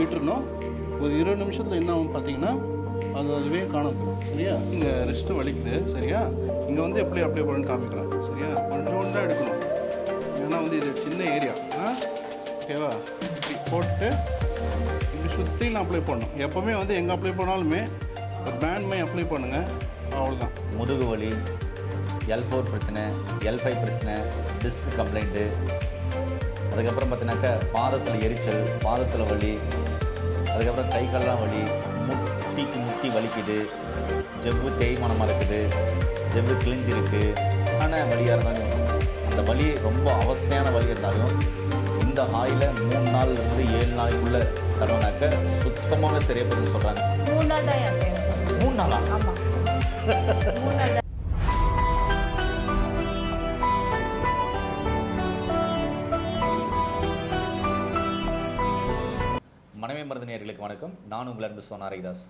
விட்டுருணும் ஒரு இருபது நிமிஷத்தில் என்ன ஆகும் பார்த்தீங்கன்னா அது அதுவே காணாம சரியா? இங்கே ரெஸ்ட்டு வலிக்குது. சரியா? இங்கே வந்து எப்படி அப்ளை பண்ணணும்னு காமிக்கலாம். சரியா? கொஞ்சோண்டாக எடுக்கணும். ஏன்னா வந்து இது சின்ன ஏரியா ஆ? ஓகேவா இப்படி போட்டு இப்படி சுற்றிலும் அப்ளை பண்ணணும். எப்போவுமே வந்து எங்கே அப்ளை பண்ணாலுமே ஒரு பேண்ட் மை அப்ளை பண்ணுங்கள் அவ்வளோதான் முதுகு வலி எல் ஃபோர் பிரச்சனை எல் ஃபைவ் பிரச்சனை டிஸ்க் கம்ப்ளைண்ட்டு அதுக்கப்புறம் பார்த்தீங்கன்னாக்கா பாதத்தில் எரிச்சல் பாதத்தில் வலி அதுக்கப்புறம் கை கால்லாம் வலி முட்டிக்கு முட்டி வலிக்குது ஜவ்வு தேய்மானமாக இருக்குது ஜவ்வு கிழிஞ்சிருக்கு ஆனால் வலியாக இருந்தாலும் அந்த வலி ரொம்ப அவஸ்தையான வலி இருந்தாலும் இந்த ஆயில மூணு நாள்லேருந்து ஏழு நாளைக்குள்ளே தடவைனாக்க சுத்தமாகவே சரியாப்படுன்னு சொல்கிறாங்க மூணு நாள் தான் மூணு நாளா? ஆமாம் மூணு நாள் தான் மனைவி மருந்து நேர்களுக்கு வணக்கம். நான் உங்கள் அன்பு சோனா ஹரிதாஸ்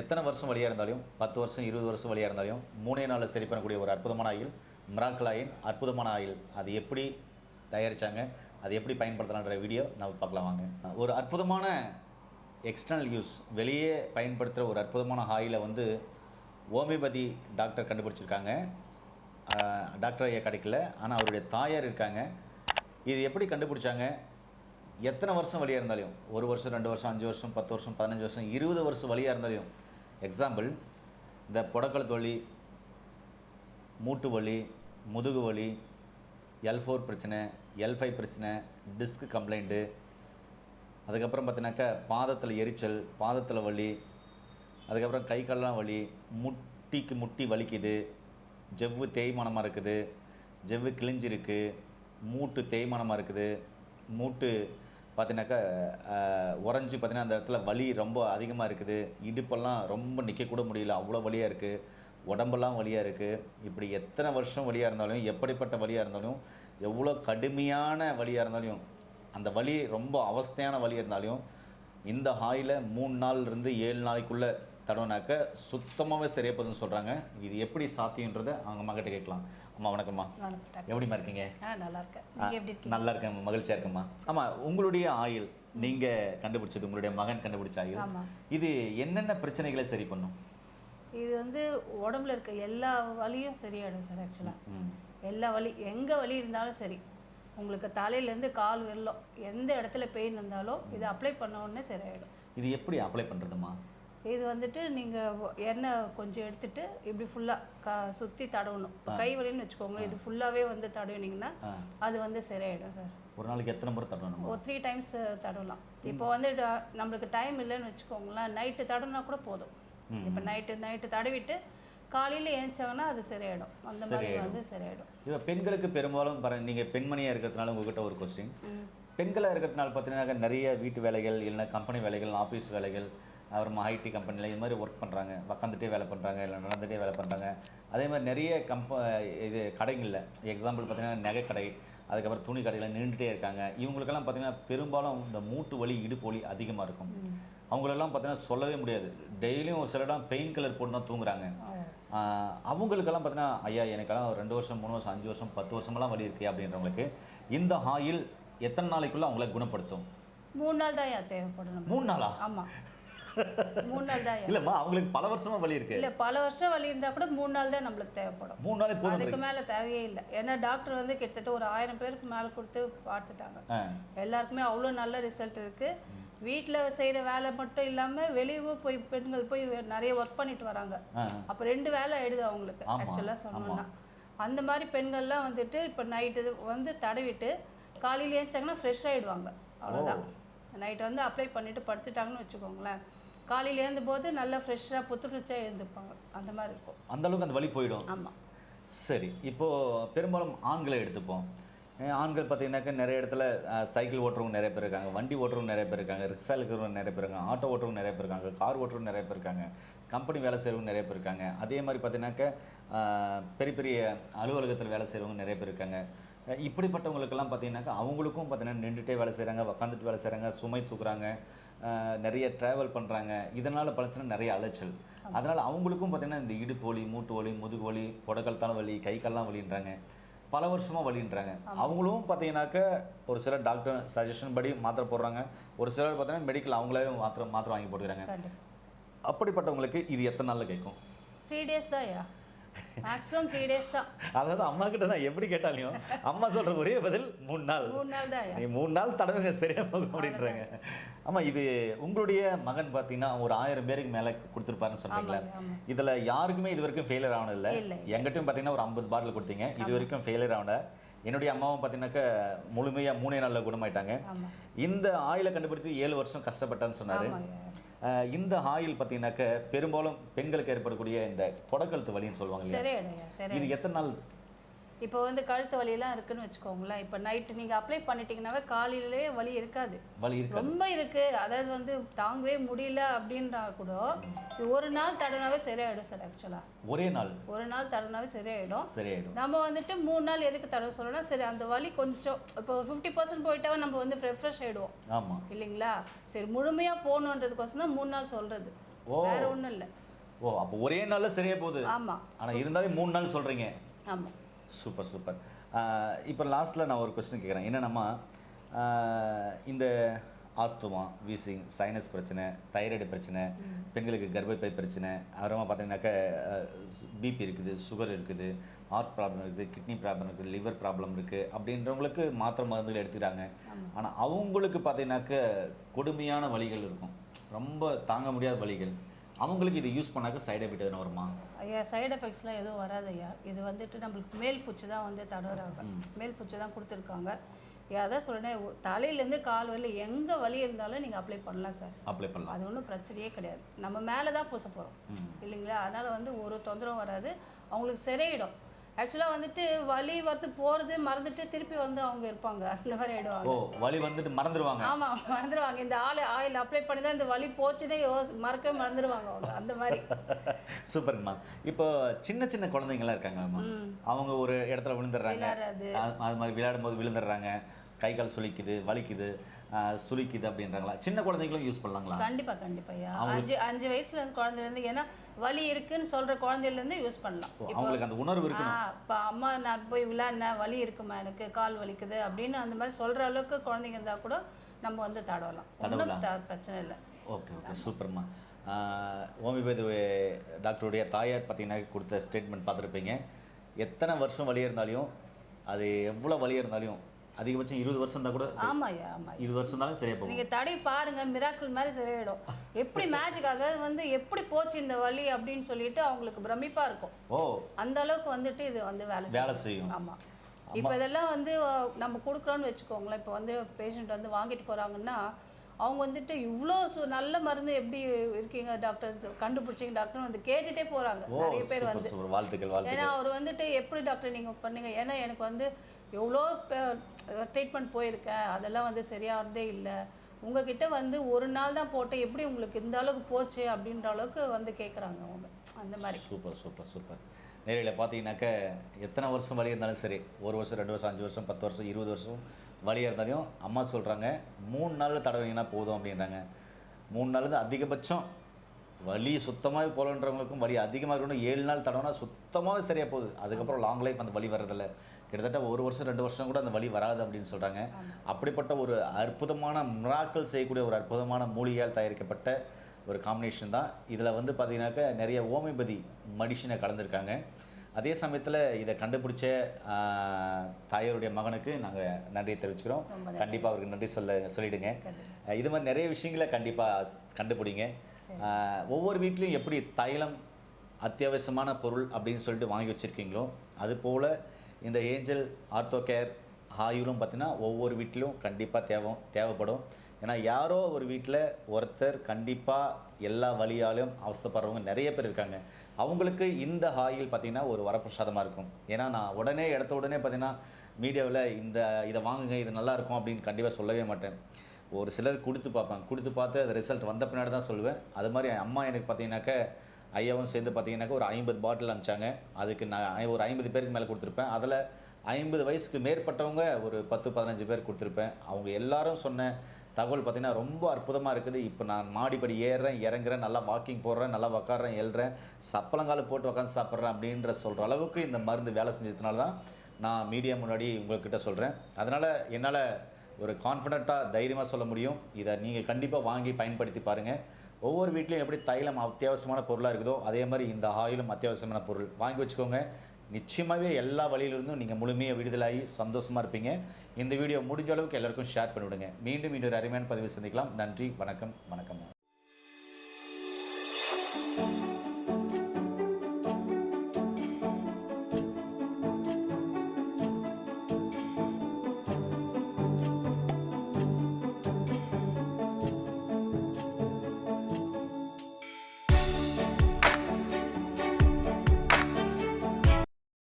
எத்தனை வருஷம் வழியாக இருந்தாலும் பத்து வருஷம் இருபது வருஷம் வழியாக இருந்தாலும் மூணே நாளில் சரி பண்ணக்கூடிய ஒரு அற்புதமான ஆயில் மிராக்கல் ஆயில் அற்புதமான ஆயில். அது எப்படி தயாரித்தாங்க அது எப்படி பயன்படுத்தலான்ற வீடியோ நம்ம பார்க்கலாம் வாங்க. ஒரு அற்புதமான எக்ஸ்டர்னல் யூஸ் வெளியே பயன்படுத்துகிற ஒரு அற்புதமான ஆயிலை வந்து ஹோமியோபதி டாக்டர் கண்டுபிடிச்சிருக்காங்க. டாக்டர் ஐயா கிடைக்கல ஆனால் அவருடைய தாயார் இருக்காங்க. இது எப்படி கண்டுபிடிச்சாங்க? எத்தனை வருஷம் வழியாக இருந்தாலும் ஒரு வருஷம் ரெண்டு வருஷம் அஞ்சு வருஷம் பத்து வருஷம் பதினஞ்சு வருஷம் இருபது வருஷம் வழியாக இருந்தாலும் எக்ஸாம்பிள் இந்த புடக்கழுத்து வலி மூட்டு வலி முதுகு வலி எல் ஃபோர் பிரச்சனை எல் ஃபைவ் பிரச்சனை டிஸ்க் கம்ப்ளைண்ட்டு அதுக்கப்புறம் பார்த்தீங்கன்னாக்கா பாதத்தில் எரிச்சல் பாதத்தில் வலி அதுக்கப்புறம் கை கால்லாம் வலி முட்டிக்கு முட்டி வலிக்குது ஜவ்வு தேய்மானமாக இருக்குது ஜவ்வு கிழிஞ்சிருக்கு மூட்டு தேய்மானமாக இருக்குது மூட்டு பார்த்தீங்கன்னாக்கா உறைஞ்சி பார்த்தீங்கன்னா அந்த இடத்துல வலி ரொம்ப அதிகமாக இருக்குது. இடுப்பெல்லாம் ரொம்ப நிற்கக்கூட முடியல. அவ்வளோ வலியாக இருக்குது உடம்பெல்லாம் வலியாக இருக்குது இப்படி எத்தனை வருஷம் வலியாக இருந்தாலும் எப்படிப்பட்ட வலியாக இருந்தாலும் எவ்வளோ கடுமையான வலியாக இருந்தாலும் அந்த வலி ரொம்ப அவஸ்தையான வலியாக இருந்தாலும் இந்த ஹாயில் மூணு நாள்லேருந்து ஏழு நாளைக்குள்ளே தடவைனாக்க சுத்தமாகவே சரியாப்பதுன்னு சொல்கிறாங்க இது எப்படி சாத்தியன்றதை அவங்க மகிட்ட கேட்கலாம். அம்மா வணக்கம்மா. எப்படிம்மா இருக்கீங்க? நல்லா இருக்கேன் நல்லா இருக்கேன். மகிழ்ச்சியாக இருக்கேம்மா. ஆமாம் உங்களுடைய ஆயில் நீங்கள் கண்டுபிடிச்சது உங்களுடைய மகன் கண்டுபிடிச்ச ஆயில் இது என்னென்ன பிரச்சனைகளை சரி பண்ணும்? இது வந்து உடம்புல இருக்க எல்லா வலியும் சரியாயிடும் சார் ஆக்சுவலாக எல்லா வலி எங்கே வலி இருந்தாலும் சரி. உங்களுக்கு தலையிலேருந்து கால் வரலும் எந்த இடத்துல பெயின் இருந்தாலும் இது அப்ளை பண்ண உடனே சரியாயிடும். இது எப்படி அப்ளை பண்ணுறதுமா இது வந்துட்டு நீங்கள் எண்ணெய் கொஞ்சம் எடுத்துட்டு இப்படி ஃபுல்லாக க சுற்றி தடவணும். கை வலின்னு வச்சுக்கோங்களேன் இது ஃபுல்லாகவே வந்து தடவினீங்கன்னா அது வந்து சரியாயிடும் சார். ஒரு நாளைக்கு எத்தனை முறை தடவணும் ஒரு த்ரீ டைம்ஸ் தடவலாம். இப்போ வந்து நம்மளுக்கு டைம் இல்லைன்னு வச்சுக்கோங்களேன் நைட்டு தடவினா கூட போதும். இப்போ நைட்டு நைட்டு தடவிட்டு காலையில் ஏஞ்சாங்கன்னா அது சரியாயிடும். அந்த மாதிரி வந்து சரியாயிடும். இப்போ பெண்களுக்கு பெரும்பாலும் பாரு நீங்கள் பெண்மணியாக இருக்கிறதுனால உங்ககிட்ட ஒரு கொஸ்டின். பெண்களாக இருக்கிறதுனால பார்த்தீங்கன்னா நிறைய வீட்டு வேலைகள் இல்லைன்னா கம்பெனி வேலைகள் ஆஃபீஸ் வேலைகள் அப்புறமா ஐடி கம்பெனியில் இது மாதிரி ஒர்க் பண்ணுறாங்க உக்காந்துட்டே வேலை பண்ணுறாங்க இல்லை நடந்துகிட்டே வேலை பண்ணுறாங்க அதே மாதிரி நிறைய கம்ப இது கடைகளில் எக்ஸாம்பிள் பார்த்தீங்கன்னா நகை கடை அதுக்கப்புறம் துணி கடையில் நின்றுட்டே இருக்காங்க. இவங்களுக்கெல்லாம் பார்த்தீங்கன்னா பெரும்பாலும் இந்த மூட்டு வலி இடுப்பு வலி அதிகமாக இருக்கும். அவங்களெல்லாம் பார்த்தீங்கன்னா சொல்லவே முடியாது. டெய்லியும் ஒரு சிலர்லாம் பெயின் கலர் போட்டு தான் தூங்குறாங்க. அவங்களுக்கெல்லாம் பார்த்தீங்கன்னா ஐயா எனக்கெல்லாம் ரெண்டு வருஷம் மூணு வருஷம் அஞ்சு வருஷம் பத்து வருஷமெல்லாம் வலி இருக்கு அப்படின்றவங்களுக்கு இந்த ஆயில் எத்தனை நாளைக்குள்ள அவங்கள குணப்படுத்தும்? மூணு நாள் தான் தேவைப்படும் மூணு நாளா? ஆமாம் மூணு நாள் தான் இல்லம்மா அவங்களுக்கு பல வருஷமா வலி இருக்கு. இல்லை பல வருஷம் வலி இருந்தால் கூட மூணு நாள் தான் நம்மளுக்கு தேவைப்படும். மூணு நாளே போதும் அதுக்கு மேலே தேவையே இல்லை. ஏன்னா டாக்டர் வந்து கிட்டத்தட்ட ஒரு ஆயிரம் பேருக்கு மேலே கொடுத்து பார்த்துட்டாங்க. எல்லாருக்குமே அவ்வளோ நல்ல ரிசல்ட் இருக்கு. வீட்டில் செய்கிற வேலை மட்டும் இல்லாமல் வெளியவும் போய் பெண்கள் போய் நிறைய ஒர்க் பண்ணிட்டு வராங்க. அப்போ ரெண்டு வேலை ஆயிடுது அவங்களுக்கு ஆக்சுவலாக சொல்லணும்னா. அந்த மாதிரி பெண்கள்லாம் வந்துட்டு இப்போ நைட்டு வந்து தடவிட்டு காலையில் ஏஞ்சாங்கன்னா ஃப்ரெஷ் ஆகிடுவாங்க அவ்வளோதான் நைட்டு வந்து அப்ளை பண்ணிட்டு படுத்துட்டாங்கன்னு வச்சுக்கோங்களேன். காலையில் எழுந்தபோது நல்லா ஃப்ரெஷ்ஷாக புத்துணர்ச்சியாக எழுந்துப்பாங்க அந்த மாதிரி இருக்கும். அந்த அளவுக்கு அந்த வலி போயிடும்? ஆமாம் சரி. இப்போ பெரும்பாலும் ஆண்களை எடுத்துப்போம். ஆண்கள் பார்த்தீங்கன்னாக்கா நிறைய இடத்துல சைக்கிள் ஓட்டுறவங்க நிறைய பேர் இருக்காங்க. வண்டி ஓட்டுறவங்க நிறைய பேர் இருக்காங்க. ரிக்ஷா இருக்கிறவங்க நிறைய பேர் இருக்காங்க. ஆட்டோ ஓட்டுறவங்க நிறைய பேர் இருக்காங்க. கார் ஓட்டுறவங்க நிறைய பேர் இருக்காங்க. கம்பெனி வேலை செய்கிறவங்க நிறைய பேர் இருக்காங்க. அதே மாதிரி பார்த்தீங்கன்னாக்கா பெரிய பெரிய அலுவலகத்தில் வேலை செய்கிறவங்க நிறைய பேர் இருக்காங்க. இப்படிப்பட்டவங்களுக்கெல்லாம் பார்த்தீங்கன்னாக்கா அவங்களுக்கும் பார்த்தீங்கன்னா நின்றுட்டே வேலை செய்கிறாங்க உக்காந்துட்டு வேலை செய்கிறாங்க சுமை தூக்குறாங்க. நிறைய ட்ராவல் பண்ணுறாங்க இதனால் பழச்சுன்னா நிறைய அலைச்சல். அதனால் அவங்களுக்கும் பார்த்தீங்கன்னா இந்த இடுப்பு வலி மூட்டு வலி முதுகு வலி புடக்கல்தான வலி கை கால்லாம் வலின்றாங்க. பல வருஷமாக வலின்றாங்க. அவங்களும் பார்த்தீங்கன்னாக்க ஒரு சிலர் டாக்டர் சஜஷன் படி மாத்திரை போடுறாங்க. ஒரு சிலர் பார்த்தீங்கன்னா மெடிக்கல் அவங்களே மாத்திரை மாத்திரை வாங்கி போட்டுக்கிறாங்க. அப்படிப்பட்டவங்களுக்கு இது எத்தனை நாளில் கேட்கும்? த்ரீ டேஸ் தான் மேக்ஸிமம் த்ரீ டேஸ் தான். அதாவது அம்மா கிட்ட நான் எப்படி கேட்டாலையும் அம்மா சொல்ற ஒரே பதில் மூணு நாள். மூணு நாள் தான் நீ மூணு நாள் தடவைங்க சரியா போகும் அப்படின்றாங்க. ஆமா இது உங்களுடைய மகன் பார்த்தீங்கன்னா ஒரு ஆயிரம் பேருக்கு மேல கொடுத்துருப்பாருன்னு சொன்னீங்களா. இதுல யாருக்குமே இது வரைக்கும் ஃபெயிலியர் ஆனது இல்ல. எங்கிட்டும் பார்த்தீங்கன்னா ஒரு ஐம்பது பாட்டில் கொடுத்தீங்க. இது வரைக்கும் ஃபெயிலியர் ஆனத என்னுடைய அம்மாவும் பார்த்தீங்கன்னாக்கா முழுமையா மூணே நாள்ல குணமாயிட்டாங்க. இந்த ஆயிலை கண்டுபிடித்து ஏழு வருஷம் கஷ்டப்பட்டேன்னு சொன்னாரு. இந்த ஆயில் பார்த்தீங்கன்னாக்க பெரும்பாலும் பெண்களுக்கு ஏற்படக்கூடிய இந்த கொடக்கழுத்து வலின்னு சொல்லுவாங்க இல்லையா? இது எத்தனை நாள் இப்போ வந்து கழுத்து வலியெல்லாம் இருக்குன்னு வச்சுக்கோங்களேன். இப்போ நைட்டு நீங்கள் அப்ளை பண்ணிட்டீங்கன்னாவே காலையிலேயே வலி இருக்காது. வலி இருக்கு ரொம்ப இருக்கு. அதாவது வந்து தாங்கவே முடியல அப்படின்றா கூட ஒரு நாள் தடனாவே சரியாயிடும் சார் ஆக்சுவலாக ஒரே நாள். ஒரு நாள் தடனாவே சரியாயிடும். சரியாயிடும். நம்ம வந்துட்டு மூணு நாள் எதுக்கு தடவை சொல்லணும்னா சரி அந்த வலி கொஞ்சம் இப்போ ஃபிஃப்டி பர்சன்ட் போயிட்டாவே நம்ம வந்து ரெஃப்ரெஷ் ஆயிடுவோம். ஆமா. இல்லைங்களா? சரி முழுமையா போகணுன்றதுக்கோசம் தான் மூணு நாள் சொல்றது. வேற ஒண்ணும் இல்லை. ஓ அப்போ ஒரே நாள்ல சரியா போகுது. ஆமா. ஆனா இருந்தாலும் மூணு நாள் சொல்றீங்க. ஆமா. சூப்பர் சூப்பர் இப்போ லாஸ்ட்ல நான் ஒரு கொஸ்டின் கேட்குறேன் என்னென்னமா இந்த ஆஸ்துமா வீசிங் சைனஸ் பிரச்சனை தைராய்டு பிரச்சனை பெண்களுக்கு கர்ப்பப்பை பிரச்சனை அப்புறமா பார்த்தீங்கன்னாக்கா பிபி இருக்குது சுகர் இருக்குது ஹார்ட் ப்ராப்ளம் இருக்குது கிட்னி ப்ராப்ளம் இருக்குது லிவர் ப்ராப்ளம் இருக்குது அப்படின்றவங்களுக்கு மாத்திரை மருந்துகள் எடுத்துக்கிறாங்க. ஆனால் அவங்களுக்கு பார்த்தீங்கன்னாக்க கொடுமையான வலிகள் இருக்கும். ரொம்ப தாங்க முடியாத வலிகள் அவங்களுக்கு இதை யூஸ் பண்ணாக்க சைடு எஃபெக்ட் எதுனா வருமா? ஐயா சைடு எஃபெக்ட்ஸ்லாம் எதுவும் வராது ஐயா. இது வந்துட்டு நம்மளுக்கு மேல் பூச்சி தான் வந்து தடவுறாங்க மேல் பூச்சி தான் கொடுத்துருக்காங்க. அதான் சொல்றேன் தலையிலேருந்து கால் வலி எங்கே வலி இருந்தாலும் நீங்கள் அப்ளை பண்ணலாம் சார். அப்ளை பண்ணலாம். அது ஒன்றும் பிரச்சனையே கிடையாது. நம்ம மேலே தான் பூச போகிறோம் இல்லைங்களா? அதனால் வந்து ஒரு தொந்தரவும் வராது. அவங்களுக்கு சரியாயிடும் ஆக்சுவலாக வந்துட்டு வலி வந்து போகிறது மறந்துட்டு திருப்பி வந்து அவங்க இருப்பாங்க. அந்த மாதிரி ஆயிடுவாங்க. ஓ வலி வந்துட்டு மறந்துடுவாங்க ஆமாம் மறந்துடுவாங்க இந்த ஆள் ஆயில் அப்ளை பண்ணி தான் இந்த வலி போச்சுன்னே யோசி மறக்கவே மறந்துடுவாங்க அவங்க. அந்த மாதிரி. சூப்பர்மா. இப்போ சின்ன சின்ன குழந்தைங்களாம் இருக்காங்கம்மா அவங்க ஒரு இடத்துல விழுந்துடுறாங்க. அது அது மாதிரி விளையாடும் போது விழுந்துடுறாங்க. கை கால் சுளிக்குது வலிக்குது. ஆஹ் சுளிக்குது அப்படின்றாங்களா? சின்ன குழந்தைங்களும் யூஸ் பண்ணலாங்களா? கண்டிப்பா கண்டிப்பா ஐயா. அஞ்சு அஞ்சு வயசுல இருந்து குழந்தைலேருந்து ஏன்னா வலி இருக்குன்னு சொல்ற குழந்தையிலேருந்து யூஸ் பண்ணலாம். அவங்களுக்கு அந்த உணர்வு இருக்கணும். ஆ இப்போ அம்மா நான் போய் விளையாடினேன் வலி இருக்குமா எனக்கு? கால் வலிக்குது அப்படின்னு அந்த மாதிரி சொல்ற அளவுக்கு குழந்தைங்க இருந்தா கூட நம்ம வந்து தடவலாம். ஒன்றும் பிரச்சனை இல்லை. ஓகே ஓகே சூப்பர்மா. ஓமிபதி டாக்டருடைய தாயார் பார்த்தீங்கன்னா கொடுத்த ஸ்டேட்மெண்ட் பார்த்துருப்பீங்க. எத்தனை வருஷம் வலி இருந்தாலும் அது எவ்வளோ வலி இருந்தாலும் அதிகபட்சம் இருபது வருஷம் இருந்தால் கூட சரி. ஆமா இருபது வருஷம் இருந்தாலும் சரியா போகும். நீங்க தடவி பாருங்க மிராக்கிள் மாதிரி சரியாயிடும். எப்படி மேஜிக் அதாவது வந்து எப்படி போச்சு இந்த வலி அப்படின்னு சொல்லிட்டு அவங்களுக்கு பிரமிப்பா இருக்கும். ஓ. அந்த அளவுக்கு வந்துட்டு இது வந்து வேலை. வேலை செய்யும். ஆமா. இப்போ இதெல்லாம் வந்து நம்ம கொடுக்குறோன்னு வச்சுக்கோங்களேன். இப்போ வந்து பேஷண்ட் வந்து வாங்கிட்டு போறாங்கன்னா அவங்க வந்துட்டு இவ்வளோ நல்ல மருந்து எப்படி இருக்கீங்க டாக்டர் கண்டுபிடிச்சிங்க டாக்டர் வந்து கேட்டுட்டே போறாங்க. ஓ நிறைய பேர் வந்து. ஏன்னா அவர் வந்துட்டு எப்படி டாக்டர் நீங்க பண்ணீங்க? ஏன்னா எனக்கு வந்து எவ்வளோ ட்ரீட்மெண்ட் போயிருக்கேன் அதெல்லாம் வந்து சரியாகிறதே இல்லை. உங்ககிட்ட வந்து ஒரு நாள் தான் போட்டேன் எப்படி உங்களுக்கு இந்த அளவுக்கு போச்சு அப்படின்ற அளவுக்கு வந்து கேட்குறாங்க அவங்க. அந்த மாதிரி. Super super super. நேரில் பார்த்தீங்கன்னாக்க எத்தனை வருஷம் வழி இருந்தாலும் சரி ஒரு வருஷம் ரெண்டு வருஷம் அஞ்சு வருஷம் பத்து வருஷம் இருபது வருஷம் வழியாக இருந்தாலும் அம்மா சொல்கிறாங்க மூணு நாளில் தடவைங்கன்னா போதும் அப்படின்றாங்க. மூணு நாள் தான் அதிகபட்சம் வலி சுத்தமாகவே போகலன்றவங்களுக்கும் வலி அதிகமாக இருக்கணும் ஏழு நாள் தடவைனா சுத்தமாகவே சரியாக போகுது. அதுக்கப்புறம் லாங் லைஃப் அந்த வலி வர்றதில்ல. கிட்டத்தட்ட ஒரு வருஷம் ரெண்டு வருஷம் கூட அந்த வலி வராது அப்படின்னு சொல்கிறாங்க அப்படிப்பட்ட ஒரு அற்புதமான மிராக்கள் செய்யக்கூடிய ஒரு அற்புதமான மூலிகையால் தயாரிக்கப்பட்ட ஒரு காம்பினேஷன் தான். இதில் வந்து பார்த்தீங்கன்னாக்க நிறைய ஓமிபதி மெடிஷனை கலந்துருக்காங்க. அதே சமயத்தில் இதை கண்டுபிடிச்ச தாயாருடைய மகனுக்கு நாங்கள் நன்றியை தெரிவிச்சுக்கிறோம். கண்டிப்பாக அவருக்கு நன்றி சொல்ல சொல்லிடுங்க. அஹ் இது மாதிரி நிறைய விஷயங்களை கண்டிப்பாக கண்டுபிடிங்க. ஒவ்வொரு வீட்லேயும் எப்படி தைலம் அத்தியாவசியமான பொருள் அப்படின்னு சொல்லிட்டு வாங்கி வச்சுருக்கீங்களோ அதுபோல் இந்த ஏஞ்சல் ஆர்த்தோ கேர் ஆயுளும் பார்த்தீங்கன்னா ஒவ்வொரு வீட்லேயும் கண்டிப்பாக தேவை தேவைப்படும். ஏன்னா யாரோ ஒரு வீட்டில் ஒருத்தர் கண்டிப்பாக எல்லா வழியாலும் அவஸ்தைப்படுறவங்க நிறைய பேர் இருக்காங்க. அவங்களுக்கு இந்த ஆயில் பார்த்தீங்கன்னா ஒரு வரப்பிரசாதமாக இருக்கும். ஏன்னா நான் உடனே இடத்த உடனே பார்த்தீங்கன்னா மீடியாவில் இந்த இதை வாங்குங்க இது நல்லாயிருக்கும் அப்படின்னு கண்டிப்பாக சொல்லவே மாட்டேன். ஒரு சிலர் கொடுத்து பார்ப்பேன் கொடுத்து பார்த்து அது ரிசல்ட் வந்த பின்னாடி தான் சொல்லுவேன். அது மாதிரி என் அம்மா எனக்கு பார்த்தீங்கன்னாக்க ஐயாவும் சேர்ந்து பார்த்தீங்கன்னாக்க ஒரு ஐம்பது பாட்டில் அனுப்பிச்சாங்க. அதுக்கு நான் ஒரு ஐம்பது பேருக்கு மேலே கொடுத்துருப்பேன். அதில் ஐம்பது வயசுக்கு மேற்பட்டவங்க ஒரு பத்து பதினஞ்சு பேர் கொடுத்துருப்பேன். அவங்க எல்லாரும் சொன்ன தகவல் பார்த்தீங்கன்னா ரொம்ப அற்புதமாக இருக்குது. இப்போ நான் மாடிப்படி ஏறுறேன் இறங்குறேன் நல்லா வாக்கிங் போடுறேன் நல்லா உக்காடுறேன் எழுறேன் சப்பளங்கால போட்டு உட்காந்து சாப்பிட்றேன் அப்படின்ற சொல்கிற அளவுக்கு இந்த மருந்து வேலை செஞ்சதுனால தான் நான் மீடியா முன்னாடி உங்கள்கிட்ட சொல்கிறேன் அதனால் என்னால் ஒரு கான்ஃபிடெண்ட்டாக தைரியமாக சொல்ல முடியும். இதை நீங்கள் கண்டிப்பாக வாங்கி பயன்படுத்தி பாருங்கள் ஒவ்வொரு வீட்லேயும் எப்படி தைலம் அத்தியாவசியமான பொருளாக இருக்குதோ அதே மாதிரி இந்த ஆயிலும் அத்தியாவசியமான பொருள் வாங்கி வச்சுக்கோங்க. நிச்சயமாகவே எல்லா வழியிலிருந்தும் நீங்கள் முழுமையாக விடுதலாகி சந்தோஷமாக இருப்பீங்க. இந்த வீடியோ முடிஞ்ச அளவுக்கு எல்லாருக்கும் ஷேர் பண்ணிவிடுங்க. மீண்டும் இன்னொரு அருமையான பதிவு சந்திக்கலாம். நன்றி வணக்கம் வணக்கம்